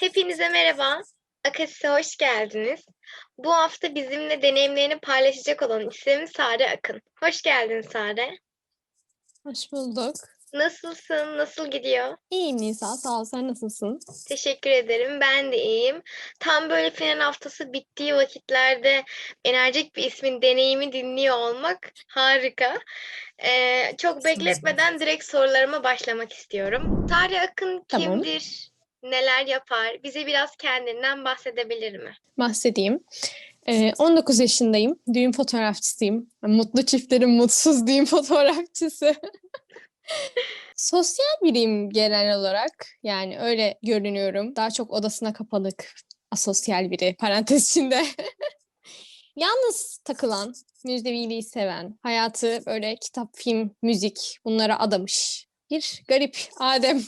Hepinize merhaba. Akasis'e hoş geldiniz. Bu hafta bizimle deneyimlerini paylaşacak olan isim Sare Akın. Hoş geldin Sare. Hoş bulduk. Nasılsın? Nasıl gidiyor? İyiyim Nisa, sağ ol. Sen nasılsın? Teşekkür ederim. Ben de iyiyim. Tam böyle final haftası bittiği vakitlerde enerjik bir ismin deneyimi dinliyor olmak harika. Ee, çok bekletmeden direkt sorularıma başlamak istiyorum. Sare Akın Tamam. kimdir? Neler yapar? Bize biraz kendinden bahsedebilir mi? Bahsedeyim. Ee, 19 yaşındayım. Düğün fotoğrafçısıyım. Mutlu çiftlerin mutsuz düğün fotoğrafçısı. Sosyal biriyim genel olarak. Yani öyle görünüyorum. Daha çok odasına kapalık, asosyal biri. Parantez içinde. Yalnız takılan, müjdeviliği seven, hayatı böyle kitap, film, müzik bunlara adamış bir garip Adem.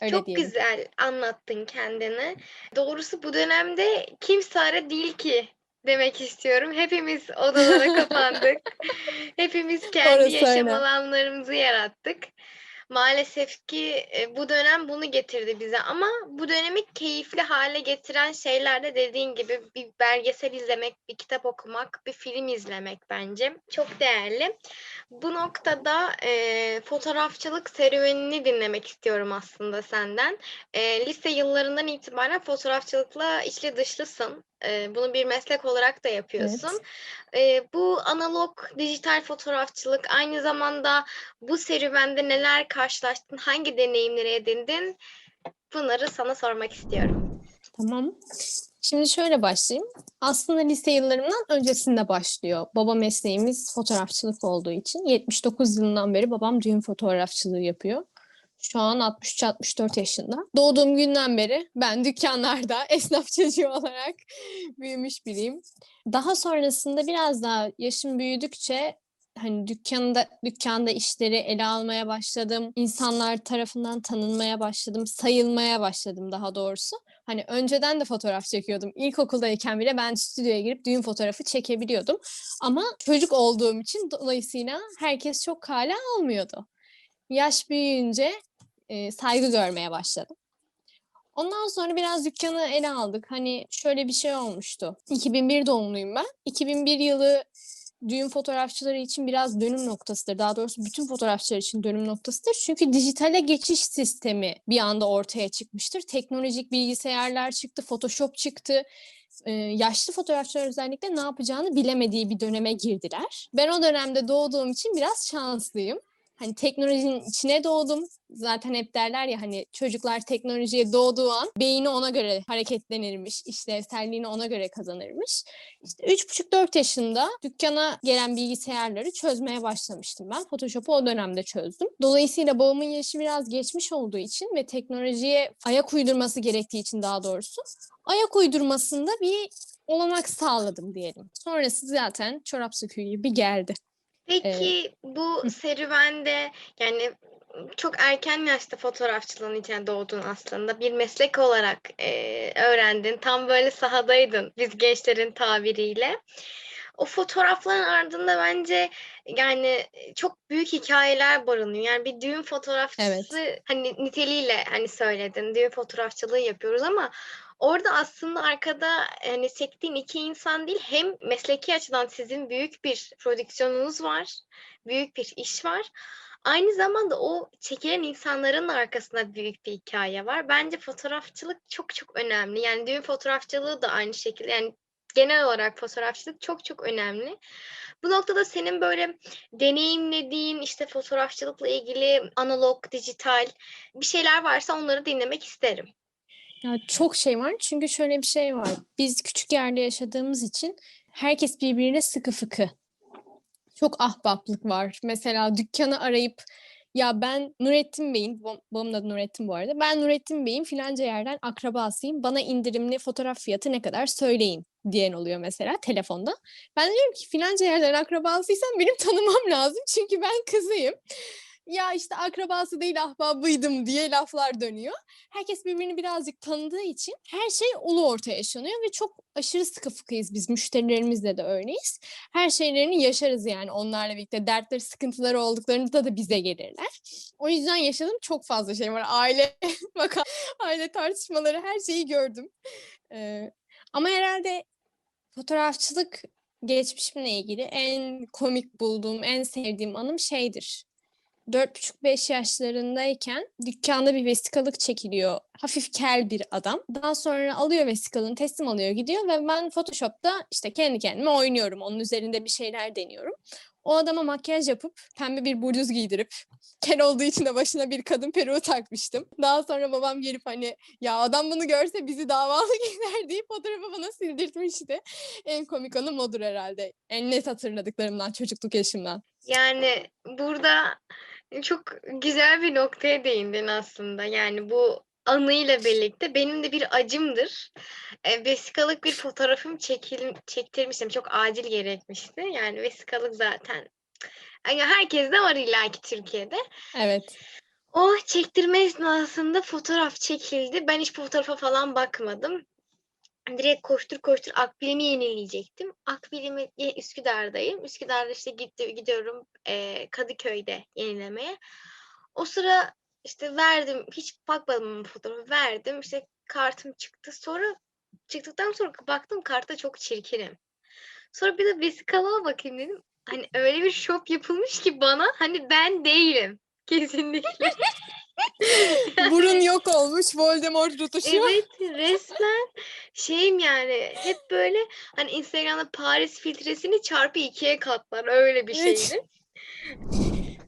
Öyle Çok diyelim. güzel anlattın kendini. Doğrusu bu dönemde kim Sare değil ki demek istiyorum. Hepimiz odalara kapandık. Hepimiz kendi Orası yaşam öyle. alanlarımızı yarattık. Maalesef ki e, bu dönem bunu getirdi bize ama bu dönemi keyifli hale getiren şeyler de dediğin gibi bir belgesel izlemek, bir kitap okumak, bir film izlemek bence çok değerli. Bu noktada e, fotoğrafçılık serüvenini dinlemek istiyorum aslında senden. E, lise yıllarından itibaren fotoğrafçılıkla içli dışlısın. E, bunu bir meslek olarak da yapıyorsun. E, bu analog dijital fotoğrafçılık aynı zamanda bu serüvende neler karşılaştın, hangi deneyimleri edindin? Bunları sana sormak istiyorum. Tamam. Şimdi şöyle başlayayım. Aslında lise yıllarımdan öncesinde başlıyor. Baba mesleğimiz fotoğrafçılık olduğu için 79 yılından beri babam düğün fotoğrafçılığı yapıyor. Şu an 63-64 yaşında. Doğduğum günden beri ben dükkanlarda esnaf çocuğu olarak büyümüş biriyim. Daha sonrasında biraz daha yaşım büyüdükçe hani dükkanda dükkanda işleri ele almaya başladım. İnsanlar tarafından tanınmaya başladım, sayılmaya başladım daha doğrusu. Hani önceden de fotoğraf çekiyordum. İlkokuldayken bile ben stüdyoya girip düğün fotoğrafı çekebiliyordum. Ama çocuk olduğum için dolayısıyla herkes çok kale almıyordu. Yaş büyüyünce e, saygı görmeye başladım. Ondan sonra biraz dükkanı ele aldık. Hani şöyle bir şey olmuştu. 2001 doğumluyum ben. 2001 yılı düğün fotoğrafçıları için biraz dönüm noktasıdır. Daha doğrusu bütün fotoğrafçılar için dönüm noktasıdır. Çünkü dijitale geçiş sistemi bir anda ortaya çıkmıştır. Teknolojik bilgisayarlar çıktı, Photoshop çıktı. Ee, yaşlı fotoğrafçılar özellikle ne yapacağını bilemediği bir döneme girdiler. Ben o dönemde doğduğum için biraz şanslıyım. Hani teknolojinin içine doğdum. Zaten hep derler ya hani çocuklar teknolojiye doğduğu an beyni ona göre hareketlenirmiş, işlevselliğini ona göre kazanırmış. İşte 3,5-4 yaşında dükkana gelen bilgisayarları çözmeye başlamıştım ben. Photoshop'u o dönemde çözdüm. Dolayısıyla babamın yaşı biraz geçmiş olduğu için ve teknolojiye ayak uydurması gerektiği için daha doğrusu ayak uydurmasında bir olanak sağladım diyelim. Sonrası zaten çorap söküğü gibi geldi. Peki bu serüvende yani çok erken yaşta fotoğrafçılığın içine doğdun aslında. Bir meslek olarak e, öğrendin. Tam böyle sahadaydın biz gençlerin tabiriyle. O fotoğrafların ardında bence yani çok büyük hikayeler barınıyor. Yani bir düğün fotoğrafçısı hani niteliğiyle hani söyledin. Düğün fotoğrafçılığı yapıyoruz ama orada aslında arkada hani çektiğin iki insan değil hem mesleki açıdan sizin büyük bir prodüksiyonunuz var. Büyük bir iş var. Aynı zamanda o çekilen insanların da arkasında büyük bir hikaye var. Bence fotoğrafçılık çok çok önemli. Yani düğün fotoğrafçılığı da aynı şekilde. Yani genel olarak fotoğrafçılık çok çok önemli. Bu noktada senin böyle deneyimlediğin işte fotoğrafçılıkla ilgili analog, dijital bir şeyler varsa onları dinlemek isterim. Ya çok şey var çünkü şöyle bir şey var. Biz küçük yerde yaşadığımız için herkes birbirine sıkı fıkı. Çok ahbaplık var. Mesela dükkanı arayıp ya ben Nurettin Bey'in, bab- babamın adı Nurettin bu arada. Ben Nurettin Bey'in filanca yerden akrabasıyım. Bana indirimli fotoğraf fiyatı ne kadar söyleyin diyen oluyor mesela telefonda. Ben diyorum ki filanca yerden akrabasıysan benim tanımam lazım çünkü ben kızıyım. Ya işte akrabası değil ahbabıydım diye laflar dönüyor. Herkes birbirini birazcık tanıdığı için her şey ulu ortaya yaşanıyor ve çok aşırı sıkı fıkıyız biz. Müşterilerimizle de öyleyiz. Her şeylerini yaşarız yani onlarla birlikte. Dertleri, sıkıntıları olduklarında da bize gelirler. O yüzden yaşadığım çok fazla şey var. Aile vaka, aile tartışmaları her şeyi gördüm. Ee, ama herhalde fotoğrafçılık geçmişimle ilgili en komik bulduğum, en sevdiğim anım şeydir. 4,5-5 yaşlarındayken dükkanda bir vesikalık çekiliyor. Hafif kel bir adam. Daha sonra alıyor vesikalını teslim alıyor gidiyor ve ben Photoshop'ta işte kendi kendime oynuyorum. Onun üzerinde bir şeyler deniyorum. O adama makyaj yapıp pembe bir bluz giydirip kel olduğu için de başına bir kadın peruğu takmıştım. Daha sonra babam gelip hani ya adam bunu görse bizi davalı gider deyip fotoğrafı bana sildirtmişti. En komik anım odur herhalde. En net hatırladıklarımdan çocukluk yaşımdan. Yani burada çok güzel bir noktaya değindin aslında. Yani bu anıyla birlikte benim de bir acımdır. E, vesikalık bir fotoğrafım çekil çektirmiştim. Çok acil gerekmişti. Yani vesikalık zaten yani herkes de var illaki Türkiye'de. Evet. O çektirme esnasında fotoğraf çekildi. Ben hiç fotoğrafa falan bakmadım. Direkt koştur koştur akbilimi yenileyecektim. Akbilimi Üsküdar'dayım. Üsküdar'da işte gitti, gidiyorum e, Kadıköy'de yenilemeye. O sıra işte verdim. Hiç bakmadım fotoğrafı verdim. İşte kartım çıktı. Sonra çıktıktan sonra baktım kartta çok çirkinim. Sonra bir de vesikalığa bakayım dedim. Hani öyle bir şop yapılmış ki bana hani ben değilim. Kesinlikle. Burun yok olmuş, Voldemort tutuşuyor. Evet resmen şeyim yani hep böyle hani Instagram'da Paris filtresini çarpı ikiye katlar öyle bir Evet. şeydi.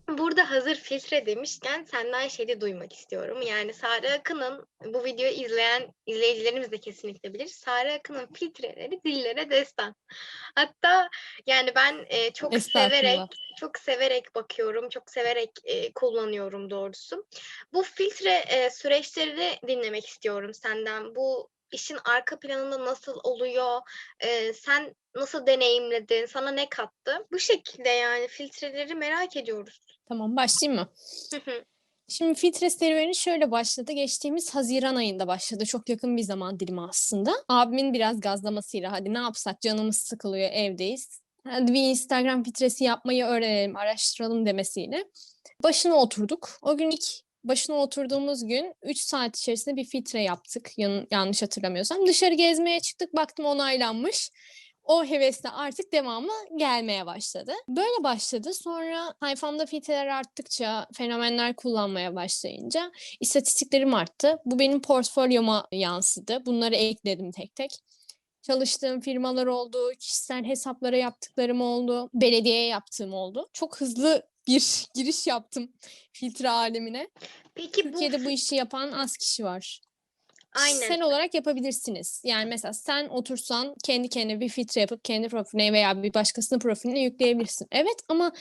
Burada hazır filtre demişken senden şey de duymak istiyorum. Yani Sare Akın'ın bu videoyu izleyen izleyicilerimiz de kesinlikle bilir. Sare Akın'ın filtreleri dillere destan. Hatta yani ben e, çok severek çok severek bakıyorum, çok severek e, kullanıyorum doğrusu. Bu filtre e, süreçlerini dinlemek istiyorum senden. Bu işin arka planında nasıl oluyor? E, sen nasıl deneyimledin? Sana ne kattı? Bu şekilde yani filtreleri merak ediyoruz. Tamam, başlayayım mı? Şimdi filtre serüveni şöyle başladı. Geçtiğimiz Haziran ayında başladı. Çok yakın bir zaman dilimi aslında. Abimin biraz gazlamasıyla hadi ne yapsak canımız sıkılıyor evdeyiz. Hadi bir Instagram filtresi yapmayı öğrenelim, araştıralım demesiyle. Başına oturduk. O gün ilk başına oturduğumuz gün 3 saat içerisinde bir filtre yaptık. Yan- yanlış hatırlamıyorsam. Dışarı gezmeye çıktık. Baktım onaylanmış. O hevesle artık devamı gelmeye başladı. Böyle başladı. Sonra sayfamda filtreler arttıkça, fenomenler kullanmaya başlayınca istatistiklerim arttı. Bu benim portfolyoma yansıdı. Bunları ekledim tek tek. Çalıştığım firmalar oldu, kişisel hesaplara yaptıklarım oldu, belediyeye yaptığım oldu. Çok hızlı bir giriş yaptım filtre alemine. Peki bu Türkiye'de bu işi yapan az kişi var. Aynen. Kişisel olarak yapabilirsiniz. Yani mesela sen otursan kendi kendine bir filtre yapıp kendi profiline veya bir başkasının profiline yükleyebilirsin. Evet ama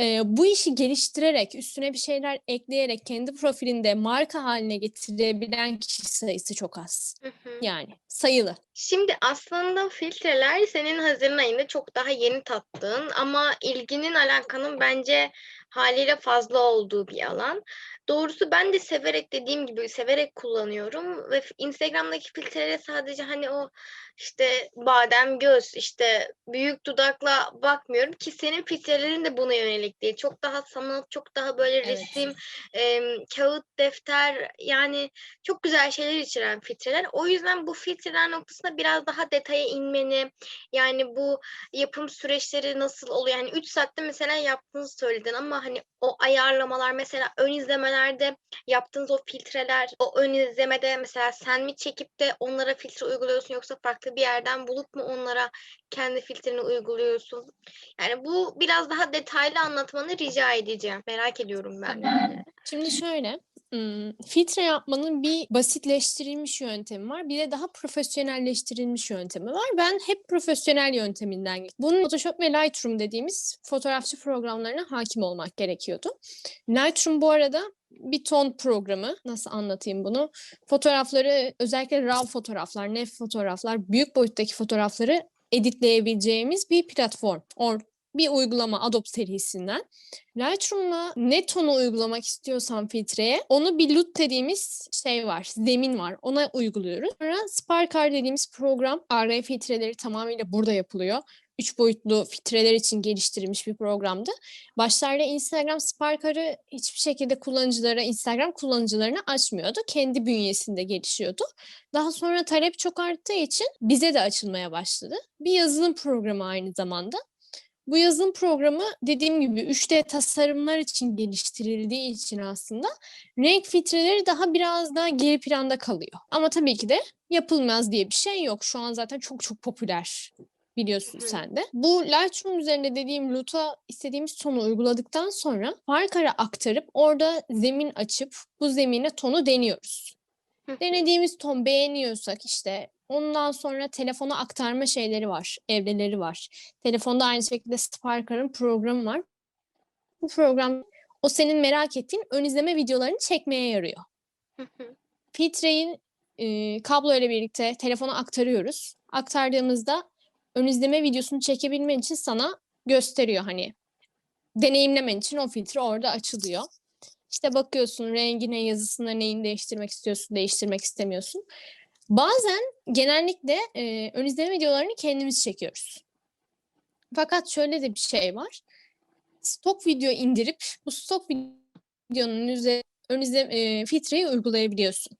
e, bu işi geliştirerek, üstüne bir şeyler ekleyerek kendi profilinde marka haline getirebilen kişi sayısı çok az. Hı hı. Yani sayılı. Şimdi aslında filtreler senin Haziran ayında çok daha yeni tattığın ama ilginin alakanın bence haliyle fazla olduğu bir alan. Doğrusu ben de severek dediğim gibi severek kullanıyorum ve Instagram'daki filtrelere sadece hani o işte badem göz işte büyük dudakla bakmıyorum ki senin filtrelerin de buna yönelik değil. Çok daha sanat, çok daha böyle Evet. resim, em, kağıt, defter yani çok güzel şeyler içeren filtreler. O yüzden bu filtreler noktasında biraz daha detaya inmeni, yani bu yapım süreçleri nasıl oluyor? Yani 3 saatte mesela yaptığınızı söyledin ama hani o ayarlamalar mesela ön izlemelerde yaptığınız o filtreler, o ön izlemede mesela sen mi çekip de onlara filtre uyguluyorsun yoksa farklı bir yerden bulup mu onlara kendi filtreni uyguluyorsun? Yani bu biraz daha detaylı anlatmanı rica edeceğim. Merak ediyorum ben. yani. Şimdi şöyle, ım, filtre yapmanın bir basitleştirilmiş yöntemi var. Bir de daha profesyonelleştirilmiş yöntemi var. Ben hep profesyonel yönteminden gittim. Bunun Photoshop ve Lightroom dediğimiz fotoğrafçı programlarına hakim olmak gerekiyordu. Lightroom bu arada bir ton programı. Nasıl anlatayım bunu? Fotoğrafları, özellikle RAW fotoğraflar, nef fotoğraflar, büyük boyuttaki fotoğrafları editleyebileceğimiz bir platform. Or bir uygulama Adobe serisinden. Lightroom'la ne tonu uygulamak istiyorsan filtreye onu bir LUT dediğimiz şey var, zemin var. Ona uyguluyoruz. Sonra Sparkar dediğimiz program RGB filtreleri tamamıyla burada yapılıyor. Üç boyutlu filtreler için geliştirilmiş bir programdı. Başlarda Instagram Sparkar'ı hiçbir şekilde kullanıcılara, Instagram kullanıcılarına açmıyordu. Kendi bünyesinde gelişiyordu. Daha sonra talep çok arttığı için bize de açılmaya başladı. Bir yazılım programı aynı zamanda. Bu yazılım programı dediğim gibi 3D tasarımlar için geliştirildiği için aslında renk filtreleri daha biraz daha geri planda kalıyor. Ama tabii ki de yapılmaz diye bir şey yok. Şu an zaten çok çok popüler biliyorsun Hı sen de. Bu Lightroom üzerinde dediğim LUT'a istediğimiz tonu uyguladıktan sonra Parkar'a aktarıp orada zemin açıp bu zemine tonu deniyoruz. Hı. Denediğimiz ton beğeniyorsak işte ondan sonra telefona aktarma şeyleri var, evreleri var. Telefonda aynı şekilde Sparker'ın programı var. Bu program o senin merak ettiğin ön izleme videolarını çekmeye yarıyor. Filtreyi e, kablo ile birlikte telefona aktarıyoruz. Aktardığımızda ön izleme videosunu çekebilmen için sana gösteriyor hani deneyimlemen için o filtre orada açılıyor. İşte bakıyorsun rengine, yazısına neyini değiştirmek istiyorsun, değiştirmek istemiyorsun. Bazen genellikle e, ön izleme videolarını kendimiz çekiyoruz. Fakat şöyle de bir şey var. Stok video indirip bu stok videonun üzerine ön izleme e, filtreyi uygulayabiliyorsun.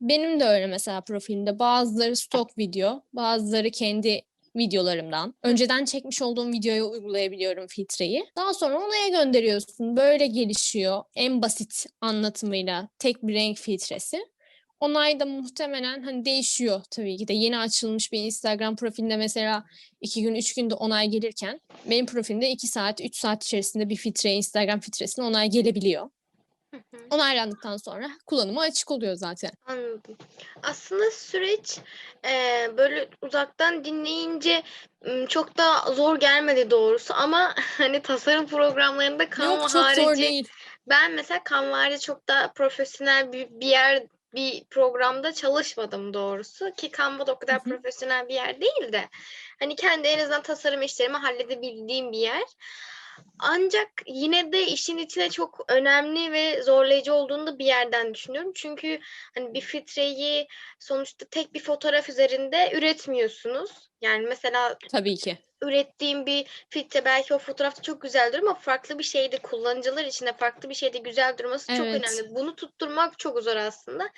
Benim de öyle mesela profilimde. Bazıları stok video, bazıları kendi videolarımdan. Önceden çekmiş olduğum videoya uygulayabiliyorum filtreyi. Daha sonra onaya gönderiyorsun. Böyle gelişiyor. En basit anlatımıyla tek bir renk filtresi. Onay da muhtemelen hani değişiyor tabii ki de. Yeni açılmış bir Instagram profilinde mesela iki gün, üç günde onay gelirken benim profilimde iki saat, üç saat içerisinde bir filtreye, Instagram filtresine onay gelebiliyor. Hı hı. Onaylandıktan sonra kullanıma açık oluyor zaten. Anladım. Aslında süreç eee, böyle uzaktan dinleyince m, çok da zor gelmedi doğrusu ama hani tasarım programlarında Canva Yok çok zor harici değil. ben mesela Canva harici çok da profesyonel bir, bir yer bir programda çalışmadım doğrusu ki Canva da o kadar Hı hı. profesyonel bir yer değil de hani kendi en azından tasarım işlerimi halledebildiğim bir yer. Ancak yine de işin içine çok önemli ve zorlayıcı olduğunu da bir yerden düşünüyorum. Çünkü hani bir filtreyi sonuçta tek bir fotoğraf üzerinde üretmiyorsunuz. Yani mesela Tabii ki. ürettiğim bir filtre belki o fotoğrafta çok güzel durur ama farklı bir şeyde kullanıcılar için de farklı bir şeyde güzel durması çok Evet. önemli. Bunu tutturmak çok zor aslında.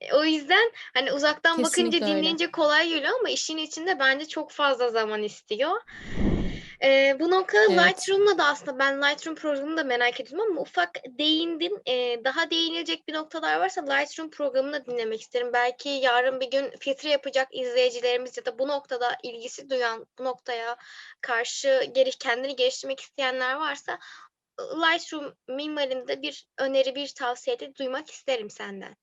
E, O yüzden hani uzaktan bakınca Kesinlikle öyle. dinleyince kolay geliyor ama işin içinde bence çok fazla zaman istiyor. Ee, bu noktada Evet. Lightroom'la da aslında ben Lightroom programını da merak ediyorum ama ufak değindin. Ee, daha değinilecek bir noktalar varsa Lightroom programını da dinlemek isterim. Belki yarın bir gün filtre yapacak izleyicilerimiz ya da bu noktada ilgisi duyan, bu noktaya karşı geri, kendini geliştirmek isteyenler varsa Lightroom mimarinde bir öneri, bir tavsiye de duymak isterim senden.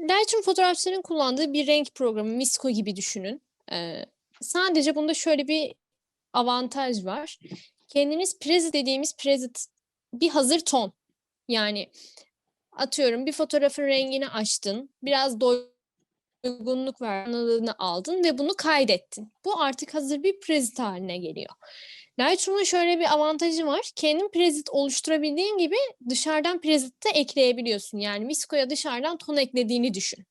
Lightroom fotoğrafçıların kullandığı bir renk programı Misco gibi düşünün. Ee, sadece bunda şöyle bir avantaj var. Kendiniz preset dediğimiz preset bir hazır ton. Yani atıyorum bir fotoğrafın rengini açtın, biraz doygunluk verdiğini aldın ve bunu kaydettin. Bu artık hazır bir preset haline geliyor. Lightroom'un şöyle bir avantajı var. Kendin preset oluşturabildiğin gibi dışarıdan preset de ekleyebiliyorsun. Yani Misco'ya dışarıdan ton eklediğini düşün.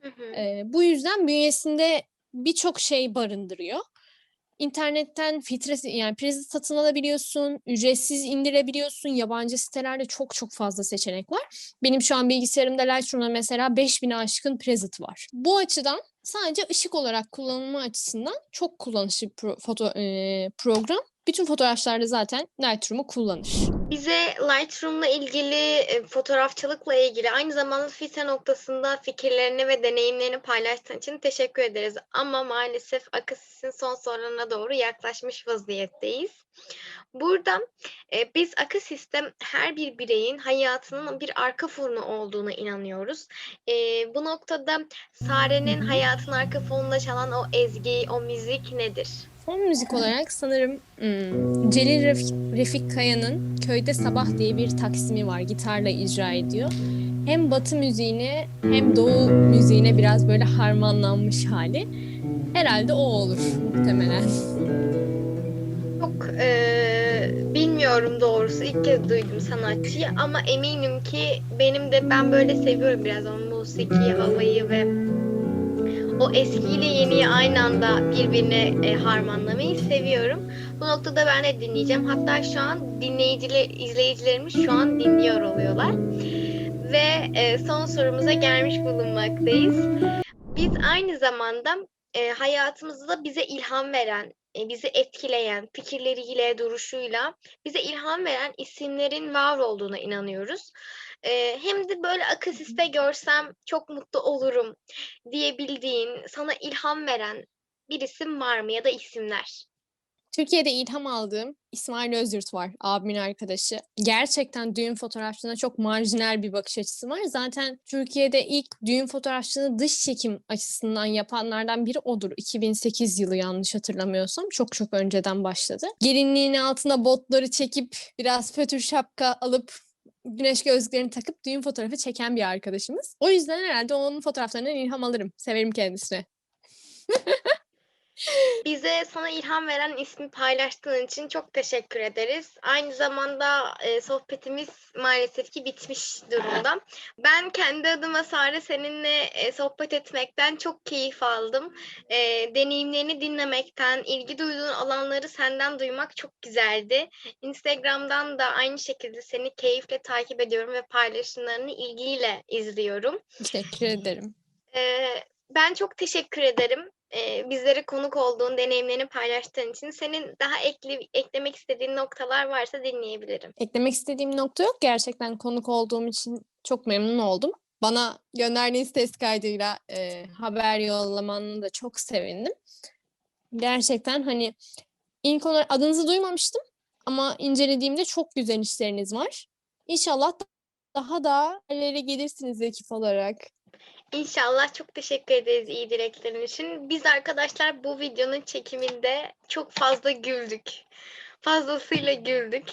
Hı hı. Ee, bu yüzden bünyesinde birçok şey barındırıyor. İnternetten filtre yani preset satın alabiliyorsun, ücretsiz indirebiliyorsun. Yabancı sitelerde çok çok fazla seçenek var. Benim şu an bilgisayarımda Lightroom'da mesela 5000'e aşkın preset var. Bu açıdan sadece ışık olarak kullanılma açısından çok kullanışlı pro- foto, e, program. Bütün fotoğrafçılar da zaten Lightroom'u kullanır. Bize Lightroom'la ilgili, e, fotoğrafçılıkla ilgili aynı zamanda filtre noktasında fikirlerini ve deneyimlerini paylaştığın için teşekkür ederiz. Ama maalesef Akasis'in son sorularına doğru yaklaşmış vaziyetteyiz. Burada e, biz Akasis'te her bir bireyin hayatının bir arka fonu olduğuna inanıyoruz. E, bu noktada Sare'nin hayatın arka fonunda çalan o ezgi, o müzik nedir? Fon müzik olarak sanırım hmm, Celil Refik, Refik Kaya'nın Köyde Sabah diye bir taksimi var. Gitarla icra ediyor. Hem batı müziğine hem doğu müziğine biraz böyle harmanlanmış hali. Herhalde o olur muhtemelen. eee, bilmiyorum doğrusu. İlk kez duydum sanatçıyı ama eminim ki benim de ben böyle seviyorum biraz o musiki, havayı ve o eskiyle yeniyi aynı anda birbirine e, harmanlamayı seviyorum. Bu noktada ben de dinleyeceğim. Hatta şu an dinleyiciler, izleyicilerimiz şu an dinliyor oluyorlar. Ve e, son sorumuza gelmiş bulunmaktayız. Biz aynı zamanda e, hayatımızda bize ilham veren, bizi etkileyen fikirleriyle, duruşuyla bize ilham veren isimlerin var olduğuna inanıyoruz. E, hem de böyle akasiste görsem çok mutlu olurum diyebildiğin, sana ilham veren bir isim var mı ya da isimler? Türkiye'de ilham aldığım İsmail Özyurt var, abimin arkadaşı. Gerçekten düğün fotoğrafçılığına çok marjinal bir bakış açısı var. Zaten Türkiye'de ilk düğün fotoğrafçılığını dış çekim açısından yapanlardan biri odur. 2008 yılı yanlış hatırlamıyorsam. Çok çok önceden başladı. Gelinliğin altına botları çekip biraz fötür şapka alıp güneş gözlüklerini takıp düğün fotoğrafı çeken bir arkadaşımız. O yüzden herhalde onun fotoğraflarından ilham alırım. Severim kendisini. Bize sana ilham veren ismi paylaştığın için çok teşekkür ederiz. Aynı zamanda e, sohbetimiz maalesef ki bitmiş durumda. Ben kendi adıma Sare seninle e, sohbet etmekten çok keyif aldım. E, deneyimlerini dinlemekten, ilgi duyduğun alanları senden duymak çok güzeldi. Instagram'dan da aynı şekilde seni keyifle takip ediyorum ve paylaşımlarını ilgiyle izliyorum. Teşekkür ederim. Ee, ben çok teşekkür ederim. Ee, bizlere konuk olduğun, deneyimlerini paylaştığın için. Senin daha ekli, eklemek istediğin noktalar varsa dinleyebilirim. Eklemek istediğim nokta yok. Gerçekten konuk olduğum için çok memnun oldum. Bana gönderdiğiniz test kaydıyla e, haber yollamanı da çok sevindim. Gerçekten hani ilk olarak adınızı duymamıştım ama incelediğimde çok güzel işleriniz var. İnşallah daha da ileri gelirsiniz ekip olarak. İnşallah çok teşekkür ederiz iyi dileklerin için. Biz arkadaşlar bu videonun çekiminde çok fazla güldük. Fazlasıyla güldük.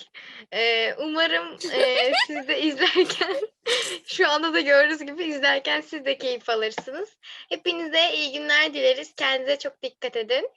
Ee, umarım e, siz de izlerken şu anda da gördüğünüz gibi izlerken siz de keyif alırsınız. Hepinize iyi günler dileriz. Kendinize çok dikkat edin.